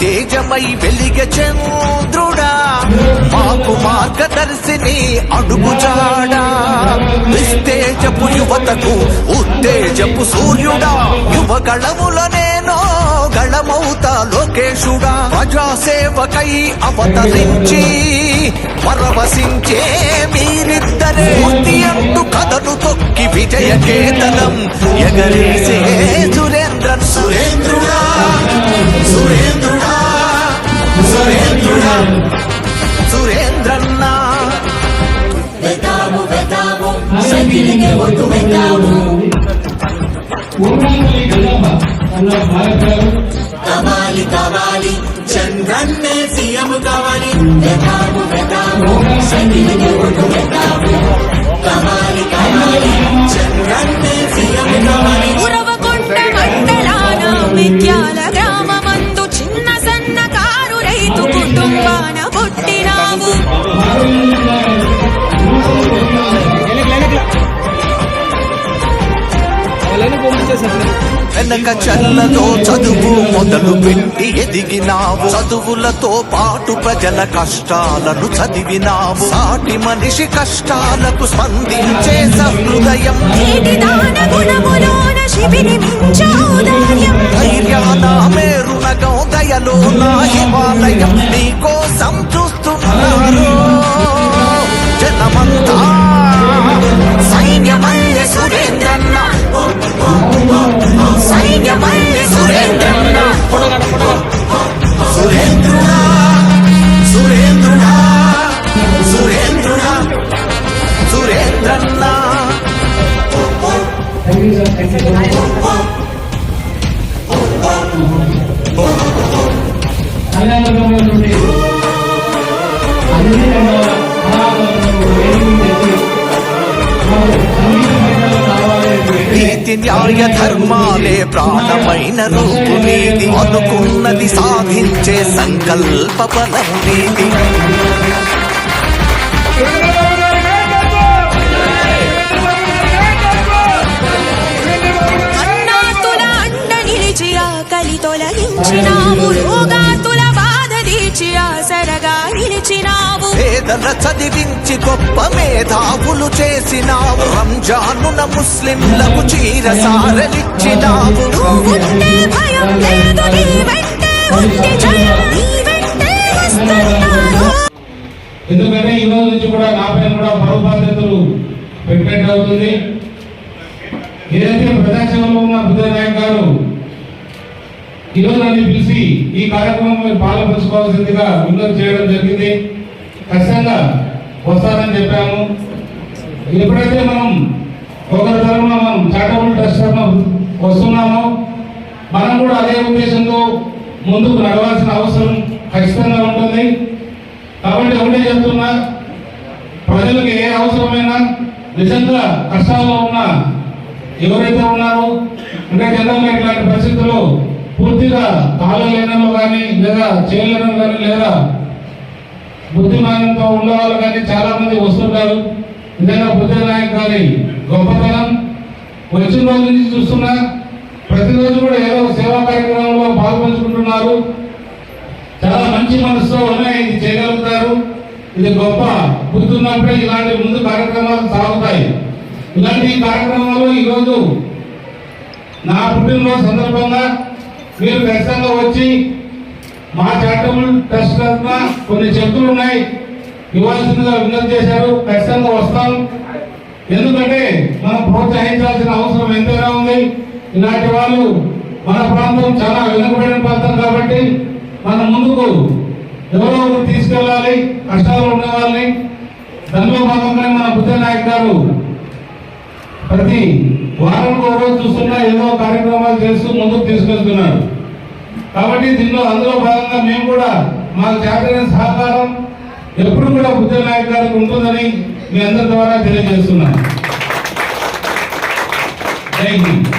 తేజమై వెలిగ చంద్రుడా మాకు మార్గదర్శిని అడుగుజాడా. నిస్తేజపు యువతకు ఉత్తేజపు సూర్యుడా. యువగళముల నేను గళమౌత లోకేశుడా. ప్రజాసేవకై అవతరించి పరవశించే మీరిద్దరే. మూర్తి అంటూ కథను తొక్కి విజయ కేతనం ఎగరేసే సురేంద్ర సురేంద్రుడా. సురేంద్ర సురేంద్రన్న. వెతాము వెతాము. సైకిలికి ఒట్టు వెతాము. కావాలి కావాలి. చంద్రన్నే సీఎం కావాలి. వెతాము వెతాము. సైకిలికి ఒట్టు వెతాము. కావాలి కావాలి వెనక చల్లలో చదువు మొదలు పెట్టి ఎదిగినావు. చదువులతో పాటు ప్రజల కష్టాలను చదివినావు. సాటి మనిషి కష్టాలకు స్పందించే సహృదయం. ధైర్యాన మేరునగం దయలో నా హిమాలయం. నీకోసం చూస్తున్నారు సురేంద్రుడా సురేంద్రుడా సురేంద్రుడా సురేంద్రన్న కళ్యాణంలోని అన్ని నీతి న్యాయ ధర్మాలే ప్రాణమైన రూపు నీది అనుకున్నది సాధించే సంకల్ప బలం నీది అన్నాతుల పేదల చదివించి గొప్ప మేధావులు చేసినావు. రంజానున ముస్లింలకు చీర సారలిచ్చినావు. ఎందుకంటే ఈ రోజు నుంచి కూడా నా పైన కూడా బరువు బాధ్యతలు పెట్టినట్టు అవుతుంది. ఏదైతే ప్రజాసేవలో ఉన్న బుద్ధనాయక్ గారు ఈ రోజు నన్ను పిలిచి ఈ కార్యక్రమం మీరు పాల్పంచుకోవాల్సిందిగా విన్నతి చేయడం జరిగింది. ఖచ్చితంగా వస్తారని చెప్పాము. ఎప్పుడైతే మనం ఒకరి తరఫున మనం చారిటబుల్ ట్రస్ట్ తరఫున వస్తున్నామో మనం కూడా అదే ఉద్దేశంతో ముందుకు నడవాల్సిన అవసరం ఖచ్చితంగా ఉంటుంది. కాబట్టి ఒకటే చెప్తున్నా ప్రజలకు ఏ అవసరమైనా నిజంగా కష్టాల్లో ఉన్న ఎవరైతే ఉన్నారో అంటే జనరల్గా ఇట్లాంటి పరిస్థితుల్లో పూర్తిగా కాలం లేనలో కానీ లేదా చేయలేనో కానీ లేదా బుద్ధిమానంతో ఉండేవాళ్ళు కానీ చాలా మంది వస్తుంటారు. నిజంగా బుద్ధి నాయక్ గారి గొప్పతనం. వచ్చిన రోజు నుంచి చూస్తున్నా ప్రతిరోజు కూడా ఏదో సేవా కార్యక్రమంలో పాల్పంచుకుంటున్నారు. చాలా మంచి మనసుతో ఉన్నాయి ఇది చేయగలుగుతారు. ఇది గొప్ప గుర్తున్నప్పుడే ఇలాంటి ముందు కార్యక్రమాలు సాగుతాయి. ఇలాంటి కార్యక్రమాలు ఈరోజు నా పుట్టినరోజు సందర్భంగా మీరు ఖచ్చితంగా వచ్చి మా చారిటబుల్ ట్రస్ట్ కొన్ని చెక్కులు ఉన్నాయి. ఇవ్వాల్సిందిగా విన్నతి చేశారు. ఖచ్చితంగా వస్తాం. ఎందుకంటే మనం ప్రోత్సహించాల్సిన అవసరం ఎంతైనా ఉంది. ఇలాంటి వాళ్ళు మన ప్రాంతం చాలా వెనుకబడిన ప్రాంతం కాబట్టి మనం ముందుకు ఎవరో తీసుకెళ్ళాలి. కష్టాలు ఉన్న వాళ్ళని దానిలో భాగంగానే మన బుద్ధ నాయక్ గారు ప్రతి వారం ఒక రోజు చూస్తున్నా ఏదో కార్యక్రమాలు చేస్తూ ముందుకు తీసుకెళ్తున్నారు. కాబట్టి దీనిలో అందులో భాగంగా మేము కూడా మాకు చేతనైన సహకారం ఎప్పుడు కూడా ఉద్యోగ నాయక్ గారికి ఉంటుందని మీ అందరి ద్వారా తెలియజేస్తున్నాను. Thank you